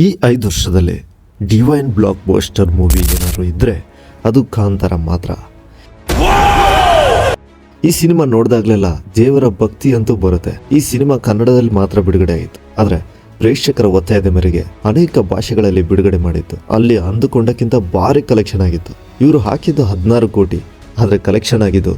ಈ ಐದು ವರ್ಷದಲ್ಲಿ ಡಿವೈನ್ ಬ್ಲಾಕ್ ಬೋಸ್ಟರ್ ಮೂವಿ ಏನಾದ್ರು ಇದ್ದರೆ ಅದು ಕಾಂತಾರ ಮಾತ್ರ. ಈ ಸಿನಿಮಾ ನೋಡಿದಾಗಲೆಲ್ಲ ದೇವರ ಭಕ್ತಿ ಅಂತೂ ಬರುತ್ತೆ. ಈ ಸಿನಿಮಾ ಕನ್ನಡದಲ್ಲಿ ಮಾತ್ರ ಬಿಡುಗಡೆ ಆಯಿತು. ಆದರೆ ಪ್ರೇಕ್ಷಕರ ಒತ್ತಾಯದ ಮೇರೆಗೆ ಅನೇಕ ಭಾಷೆಗಳಲ್ಲಿ ಬಿಡುಗಡೆ ಮಾಡಿತ್ತು. ಅಲ್ಲಿ ಅಂದುಕೊಂಡಕ್ಕಿಂತ ಭಾರಿ ಕಲೆಕ್ಷನ್ ಆಗಿತ್ತು. ಇವರು ಹಾಕಿದ್ದು ಹದಿನಾರು ಕೋಟಿ. ಆದರೆ ಕಲೆಕ್ಷನ್ ಆಗಿದ್ದು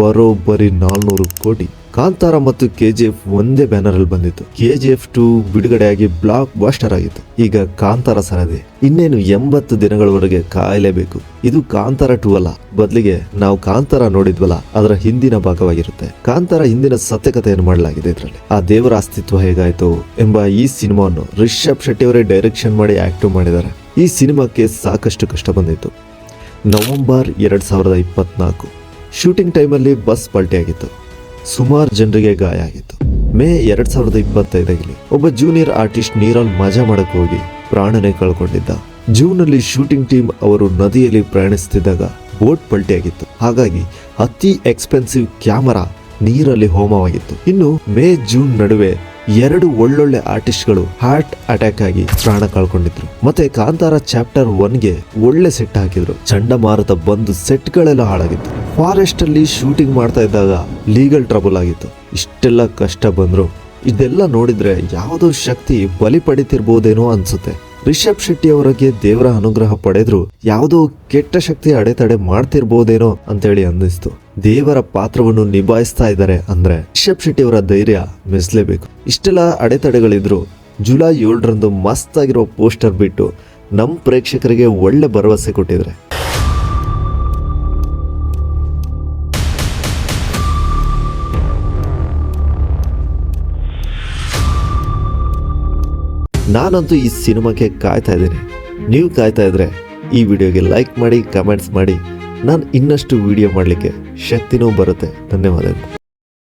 ಬರೋಬ್ಬರಿ ನಾಲ್ನೂರು ಕೋಟಿ. ಕಾಂತಾರ ಮತ್ತು ಕೆ ಜಿ ಎಫ್ ಒಂದೇ ಬ್ಯಾನರ್ ಅಲ್ಲಿ ಬಂದಿತ್ತು. ಕೆ ಜಿ ಎಫ್ ಟು ಬಿಡುಗಡೆಯಾಗಿ ಬ್ಲಾಕ್ ಬಾಸ್ಟರ್ ಆಗಿತ್ತು. ಈಗ ಕಾಂತಾರ ಸರದಿ. ಇನ್ನೇನು ಎಂಬತ್ತು ದಿನಗಳವರೆಗೆ ಕಾಯಲೇಬೇಕು. ಇದು ಕಾಂತಾರ ಟೂ ಅಲ್ಲ. ಬದಲಿಗೆ ನಾವು ಕಾಂತಾರ ನೋಡಿದ್ವಲ್ಲ, ಅದರ ಹಿಂದಿನ ಭಾಗವಾಗಿರುತ್ತೆ. ಕಾಂತಾರ ಹಿಂದಿನ ಸತ್ಯಕಥೆಯನ್ನು ಮಾಡಲಾಗಿದೆ ಇದರಲ್ಲಿ. ಆ ದೇವರ ಅಸ್ತಿತ್ವ ಹೇಗಾಯ್ತು ಎಂಬ ಈ ಸಿನಿಮಾವನ್ನು ರಿಷಬ್ ಶೆಟ್ಟಿ ಅವರೇ ಡೈರೆಕ್ಷನ್ ಮಾಡಿ ಆಕ್ಟ್ ಮಾಡಿದ್ದಾರೆ. ಈ ಸಿನಿಮಾಕ್ಕೆ ಸಾಕಷ್ಟು ಕಷ್ಟ ಬಂದಿತ್ತು. ನವೆಂಬರ್ ಎರಡ್ ಸಾವಿರದ ಇಪ್ಪತ್ನಾಲ್ಕು. ಶೂಟಿಂಗ್ ಟೈಮಲ್ಲಿ ಬಸ್ ಪಲ್ಟಿಯಾಗಿತ್ತು ಸುಮಾರು ಜನರಿಗೆ ಗಾಯ ಆಗಿತ್ತು. ಮೇ ಎರಡ್ ಸಾವಿರದ ಇಪ್ಪತ್ತೈದಾಗಲಿ ಒಬ್ಬ ಜೂನಿಯರ್ ಆರ್ಟಿಸ್ಟ್ ನೀರಲ್ಲಿ ಮಜಾ ಮಾಡಕ್ ಹೋಗಿ ಪ್ರಾಣನೇ ಕಳ್ಕೊಂಡಿದ್ದ. ಜೂನ್ ಅಲ್ಲಿ ಶೂಟಿಂಗ್ ಟೀಮ್ ಅವರು ನದಿಯಲ್ಲಿ ಪ್ರಯಾಣಿಸುತ್ತಿದ್ದಾಗ ಬೋಟ್ ಪಲ್ಟಿಯಾಗಿತ್ತು ಹಾಗಾಗಿ ಅತಿ ಎಕ್ಸ್ಪೆನ್ಸಿವ್ ಕ್ಯಾಮರಾ ನೀರಲ್ಲಿ ಹೋಮವಾಗಿತ್ತು. ಇನ್ನು ಮೇ ಜೂನ್ ನಡುವೆ ಎರಡು ಒಳ್ಳೊಳ್ಳೆ ಆರ್ಟಿಸ್ಟ್ಗಳು ಹಾರ್ಟ್ ಅಟ್ಯಾಕ್ ಆಗಿ ಪ್ರಾಣ ಕಳ್ಕೊಂಡಿದ್ರು. ಮತ್ತೆ ಕಾಂತಾರ ಚಾಪ್ಟರ್ ಒನ್ಗೆ ಒಳ್ಳೆ ಸೆಟ್ ಹಾಕಿದ್ರು. ಚಂಡಮಾರುತ ಬಂದು ಸೆಟ್ಗಳೆಲ್ಲ ಹಾಳಾಗಿತ್ತು. ಫಾರೆಸ್ಟ್ ಅಲ್ಲಿ ಶೂಟಿಂಗ್ ಮಾಡ್ತಾ ಇದ್ದಾಗ ಲೀಗಲ್ ಟ್ರಬಲ್ ಆಗಿತ್ತು. ಇಷ್ಟೆಲ್ಲ ಕಷ್ಟ ಬಂದ್ರು. ಇದೆಲ್ಲ ನೋಡಿದ್ರೆ ಯಾವುದೋ ಶಕ್ತಿ ಬಲಿ ಪಡಿತಿರ್ಬೋದೇನೋ ಅನ್ಸುತ್ತೆ. ರಿಷಬ್ ಶೆಟ್ಟಿ ಅವರಿಗೆ ದೇವರ ಅನುಗ್ರಹ ಪಡೆದ್ರು ಯಾವುದೋ ಕೆಟ್ಟ ಶಕ್ತಿ ಅಡೆತಡೆ ಮಾಡ್ತಿರ್ಬೋದೇನೋ ಅಂತೇಳಿ ಅನ್ನಿಸ್ತು. ದೇವರ ಪಾತ್ರವನ್ನು ನಿಭಾಯಿಸ್ತಾ ಇದ್ದಾರೆ ಅಂದ್ರೆ ರಿಷಬ್ ಶೆಟ್ಟಿ ಅವರ ಧೈರ್ಯ ಮೆಚ್ಚಲೇಬೇಕು ಇಷ್ಟೆಲ್ಲ ಅಡೆತಡೆಗಳಿದ್ರು ಜುಲೈ ಏಳರಂದು ಮಸ್ತ್ ಆಗಿರೋ ಪೋಸ್ಟರ್ ಬಿಟ್ಟು ನಮ್ಮ ಪ್ರೇಕ್ಷಕರಿಗೆ ಒಳ್ಳೆ ಭರವಸೆ ಕೊಟ್ಟಿದ್ರೆ. ನಾನಂತೂ ಈ ಸಿನಿಮಾಕ್ಕೆ ಕಾಯ್ತಾ ಇದ್ದೀನಿ. ನೀವು ಕಾಯ್ತಾ ಇದ್ರೆ ಈ ವಿಡಿಯೋಗೆ ಲೈಕ್ ಮಾಡಿ, ಕಮೆಂಟ್ಸ್ ಮಾಡಿ. ನಾನು ಇನ್ನಷ್ಟು ವಿಡಿಯೋ ಮಾಡಲಿಕ್ಕೆ ಶಕ್ತಿನೂ ಬರುತ್ತೆ. ಧನ್ಯವಾದಗಳು.